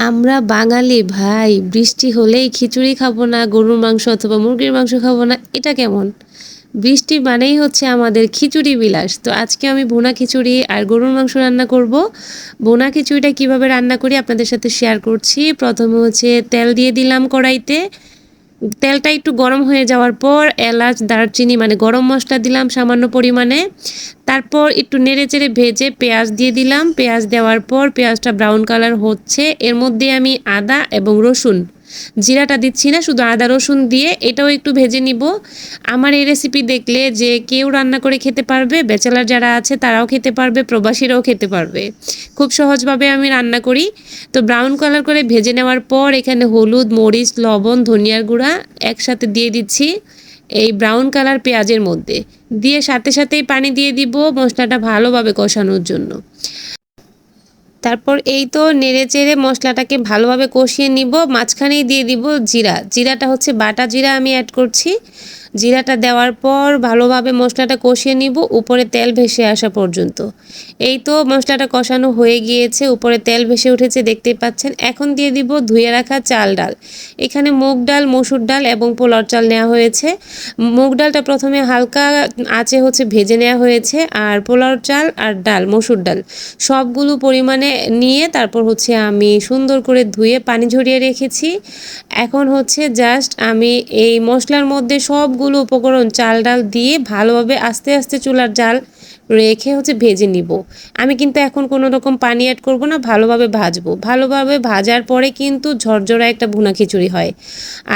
আমরা বাঙালি, ভাই, বৃষ্টি হলেই খিচুড়ি খাব না, গরুর মাংস অথবা মুরগির মাংস খাব না, এটা কেমন? বৃষ্টি মানেই হচ্ছে আমাদের খিচুড়ি বিলাস। তো আজকে আমি ভোনা খিচুড়ি আর গরুর মাংস রান্না করব। ভোনা খিচুড়িটা কীভাবে রান্না করি আপনাদের সাথে শেয়ার করছি। প্রথমে হচ্ছে তেল দিয়ে দিলাম কড়াইতে। তেলটা একটু গরম হয়ে যাওয়ার পর এলাচ, দারচিনি মানে গরম মশলা দিলাম সামান্য পরিমাণে। তারপর একটু নেড়ে চেড়ে ভেজে পেঁয়াজ দিয়ে দিলাম। পেঁয়াজ দেওয়ার পর পেঁয়াজটা ব্রাউন কালার হচ্ছে। এর মধ্যে আমি আদা এবং রসুন জিরাটা দিচ্ছি না, শুধু আদা রসুন দিয়ে এটাও একটু ভেজে নিব। আমার এই রেসিপি দেখলে যে কেউ রান্না করে খেতে পারবে, ব্যাচেলার যারা আছে তারাও খেতে পারবে, প্রবাসীরাও খেতে পারবে। খুব সহজভাবে আমি রান্না করি। তো ব্রাউন কালার করে ভেজে নেওয়ার পর এখানে হলুদ, মরিচ, লবণ, ধনিয়ার গুঁড়া একসাথে দিয়ে দিচ্ছি এই ব্রাউন কালার পেঁয়াজের মধ্যে। দিয়ে সাথে সাথেই পানি দিয়ে দিব মশলাটা ভালোভাবে কষানোর জন্য। তারপর এই তো নেড়ে চেড়ে মশলাটাকে ভালোভাবে কষিয়ে নিব, মাঝখানেই দিয়ে দিব জিরা। জিরাটা হচ্ছে বাটা জিরা আমি অ্যাড করছি। জিরাটা দেওয়ার পর ভালোভাবে মশলাটা কষিয়ে নিব, উপরে তেল ভেসে আসা পর্যন্ত। এই তো মশলাটা কষানো হয়ে গিয়েছে, উপরে তেল ভেসে উঠেছে, দেখতেই পাচ্ছেন। এখন দিয়ে দিব ধুয়ে রাখা চাল ডাল। এখানে মুগ ডাল, মসুর ডাল এবং পোলার চাল নেওয়া হয়েছে। মুগ ডালটা প্রথমে হালকা আঁচে হচ্ছে ভেজে নেওয়া হয়েছে, আর পোলার চাল আর ডাল, মসুর ডাল সবগুলো পরিমাণে নিয়ে তারপর হচ্ছে আমি সুন্দর করে ধুয়ে পানি ঝরিয়ে রেখেছি। এখন হচ্ছে জাস্ট আমি এই মশলার মধ্যে সব সবগুলো উপকরণ চাল ডাল দিয়ে ভালোভাবে আস্তে আস্তে চুলার জাল রেখে হচ্ছে ভেজে নিব। আমি কিন্তু এখন কোনো রকম পানি অ্যাড করব না, ভালোভাবে ভাজবো। ভালোভাবে ভাজার পরে কিন্তু ঝরঝরা একটা ভুনা খিচুড়ি হয়।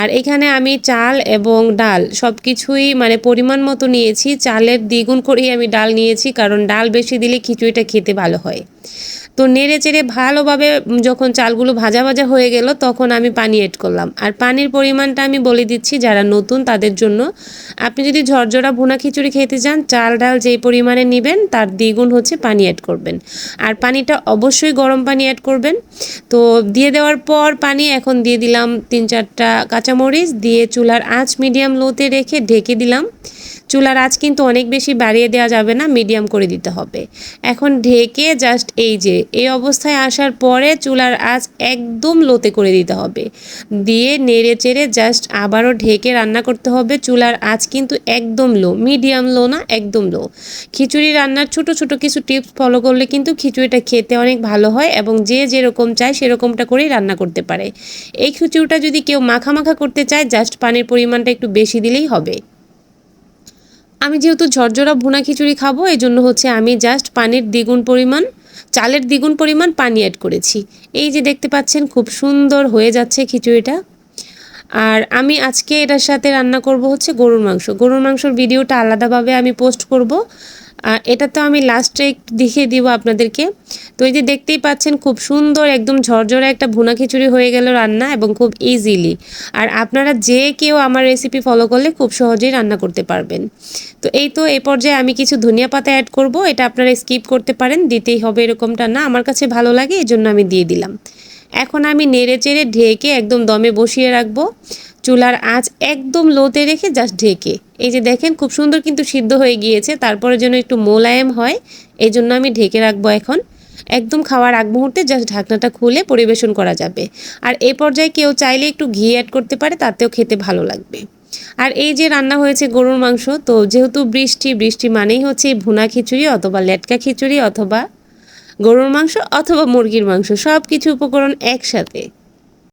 আর এখানে আমি চাল এবং ডাল সব কিছুই মানে পরিমাণ মতো নিয়েছি। চালের দ্বিগুণ করেই আমি ডাল নিয়েছি, কারণ ডাল বেশি দিলে খিচুড়িটা খেতে ভালো হয়। তো নেড়ে চেড়ে ভালোভাবে যখন চালগুলো ভাজা ভাজা হয়ে গেল, তখন আমি পানি এড করলাম। আর পানির পরিমাণটা আমি বলে দিচ্ছি, যারা নতুন তাদের জন্য। আপনি যদি ঝরঝরা ভুনা খিচুড়ি খেতে চান, চাল ডাল যেই পরিমাণে নেবেন, তার দ্বিগুণ হচ্ছে পানি অ্যাড করবেন। আর পানিটা অবশ্যই গরম পানি অ্যাড করবেন। তো দিয়ে দেওয়ার পর পানি এখন দিয়ে দিলাম তিন চারটা কাঁচামরিচ, দিয়ে চুলার আঁচ মিডিয়াম লোতে রেখে ঢেকে দিলাম। চুলার আঁচ কিন্তু অনেক বেশি বাড়িয়ে দেওয়া যাবে না মিডিয়াম করে দিতে হবে। এখন ঢেকে জাস্ট এই যে, এই অবস্থায় আসার পরে চুলার আঁচ একদম লোতে করে দিতে হবে। দিয়ে নেড়ে চেড়ে জাস্ট আবারও ঢেকে রান্না করতে হবে। চুলার আঁচ কিন্তু একদম লো মিডিয়াম লো না, একদম লো। খিচুড়ি রান্নার ছোট ছোট কিছু টিপস ফলো করলে কিন্তু খিচুড়িটা খেতে অনেক ভালো হয় এবং যে যেরকম চায় সেরকমটা করেই রান্না করতে পারে। এই খিচুড়িটা যদি কেউ মাখা মাখা করতে চায় জাস্ট পানির পরিমাণটা একটু বেশি দিলেই হবে। আমি যেহেতু ঝরঝরা ভুনা খিচুড়ি খাব এই জন্য হচ্ছে আমি জাস্ট পানির দ্বিগুণ পরিমাণ, চালের দ্বিগুণ পরিমাণ পানি অ্যাড করেছি। এই যে দেখতে পাচ্ছেন, খুব সুন্দর হয়ে যাচ্ছে খিচুড়িটা। আর আমি আজকে এটার সাথে রান্না করব হচ্ছে গরুর মাংস। গরুর মাংসর ভিডিওটা আলাদাভাবে আমি পোস্ট করব। এটা তো আমি লাস্টে দেখিয়ে দিব আপনাদেরকে। তো এই যে দেখতেই পাচ্ছেন, খুব সুন্দর একদম ঝরঝরে একটা ভুনা খিচুড়ি হয়ে গেল রান্না এবং খুব ইজিলি আর আপনারা যে কেউ আমার রেসিপি ফলো করলে খুব সহজেই রান্না করতে পারবেন। তো এই তো এই পর্যায়ে আমি কিছু ধনিয়া পাতা অ্যাড করব। এটা আপনারা স্কিপ করতে পারেন, দিতেই হবে এরকমটা না। আমার কাছে ভালো লাগে এই জন্য আমি দিয়ে দিলাম। এখন আমি নেড়ে চেড়ে ঢেকে একদম দমে বসিয়ে রাখব। চুলার আঁচ একদম লোতে রেখে জাস্ট ঢেকে। এই যে দেখেন খুব সুন্দর কিন্তু সিদ্ধ হয়ে গিয়েছে, তারপরে যেন একটু মোলায়েম হয়, এই জন্য আমি ঢেকে রাখব এখন। একদম খাওয়ার আগ মুহূর্তে জাস্ট ঢাকনাটা খুলে পরিবেশন করা যাবে। আর এ পর্যায়ে কেউ চাইলে একটু ঘি অ্যাড করতে পারে, তাতেও খেতে ভালো লাগবে। আর এই যে রান্না হয়েছে গরুর মাংস, তো যেহেতু বৃষ্টি বৃষ্টি মানেই হচ্ছে ভুনা খিচুড়ি অথবা লেটকা খিচুড়ি অথবা গরুর মাংস অথবা মুরগির মাংস সব কিছু উপকরণ একসাথে।